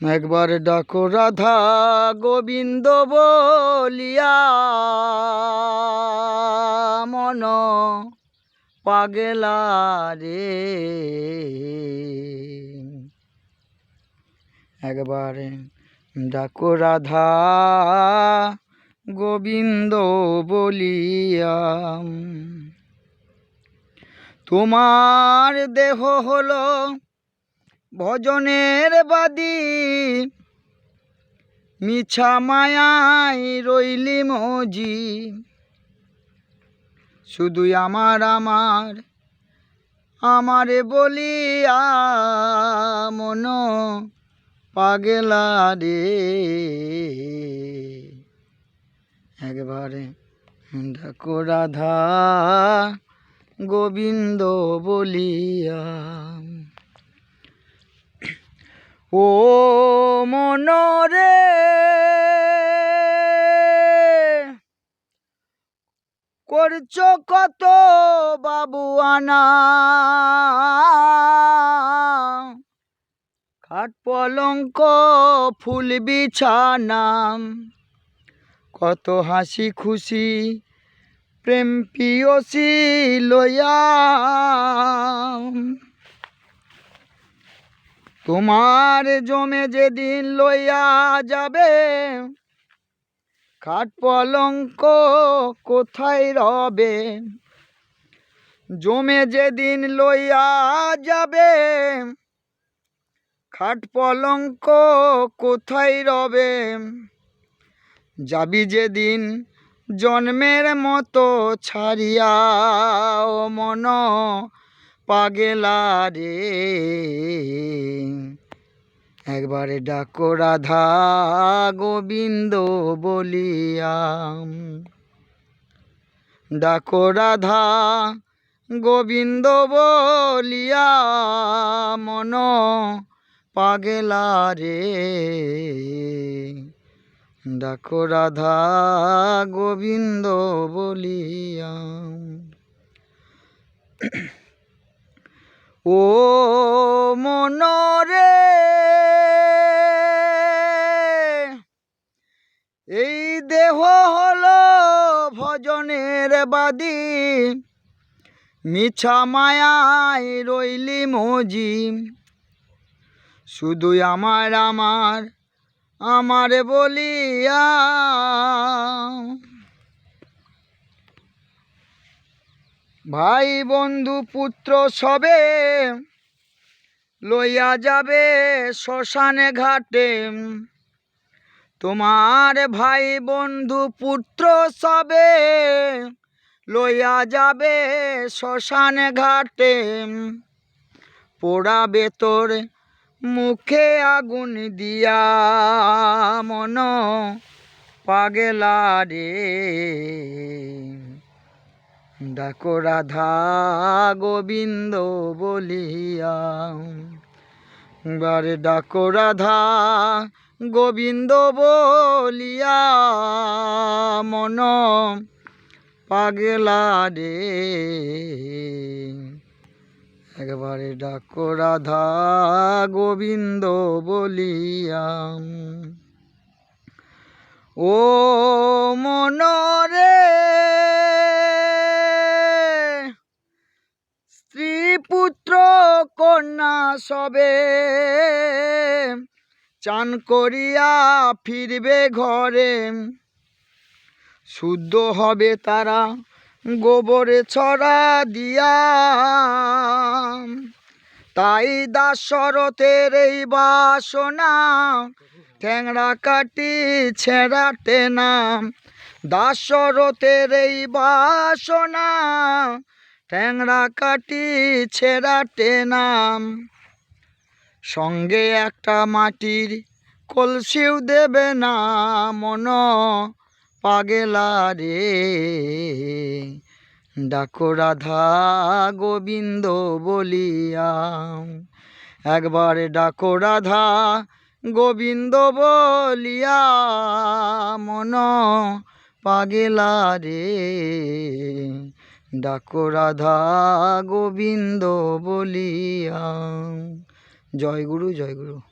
একবার ডাকো রাধা গোবিন্দ বলিয়া, মন পাগলা রে। একবার ডাকো রাধা গোবিন্দ বলিয়া, তোমার দেহ হলো ভজনের বাদী। মিছা মায়াই রইলি মজি। শুধু আমার আমার, আমারে বলিয়া মন পাগলা রে। একবারে ডাকো রাধা গোবিন্দ বলিয়া ও মনরে। করছ কত বাবু আনা? খাট পলঙ্ক, ফুল বিছানাম কত হাসি খুশি প্রেম পিয়সি লয়া তোমার জমে যেদিন লইয়া যাবে, খাট পলঙ্ক কোথায় রবে? জমে যেদিন লইয়া যাবে, খাট পলঙ্ক কোথায় রবে? যাবি যেদিন জন্মের মতো ছাড়িয়া মন পাগেলা রে। একবারে ডাকো রাধা গোবিন্দ বলিয়াম। ডাকো রাধা গোবিন্দ বলিয়া মন পাগেলা রে। ডাকো রাধা গোবিন্দ বলিয়া ও মনরে, এই দেহ হলো ভজনের বাদী। মিছা মায়ায় রইলি মজি। শুধু আমার আমার আমার বলিয়া ভাই বন্ধু পুত্র সবে লইয়া যাবে শ্মশানে ঘাটে। তোমার ভাই বন্ধু পুত্র সবে লইয়া যাবে শ্মশানে ঘাটে। পোড়া বেতর মুখে আগুন দিয়া, মন পাগলা রে। ডাকো রাধা গোবিন্দ বলিয়া। বারে ডাকো রাধা গোবিন্দ বলিয়া। মন পাগলা রে। একবারে ডাকো রাধা গোবিন্দ বলিয়া। ও মনরে স্ত্রী কন্যা সবে। চান করিয়া ফিরবে ঘরে। শুদ্ধ হবে তারা গোবরে ছড়া দিয়া। তাই দাসরথের এই বাসনা ট্যাংরা কাটি ছেঁড়াটে নাম দাসরথের এই বাসনা ট্যাংরা কাটি ছেঁড়াটে নাম সঙ্গে একটা মাটির কলসিও দেবে না মন পাগেলা রে। ডাকো রাধা গোবিন্দ বলিয়া, একবার ডাকো রাধা গোবিন্দ বলিয়া, মন পাগেলা রে। ডাকো রাধা গোবিন্দ বলিয়া। জয় গুরু জয় গুরু।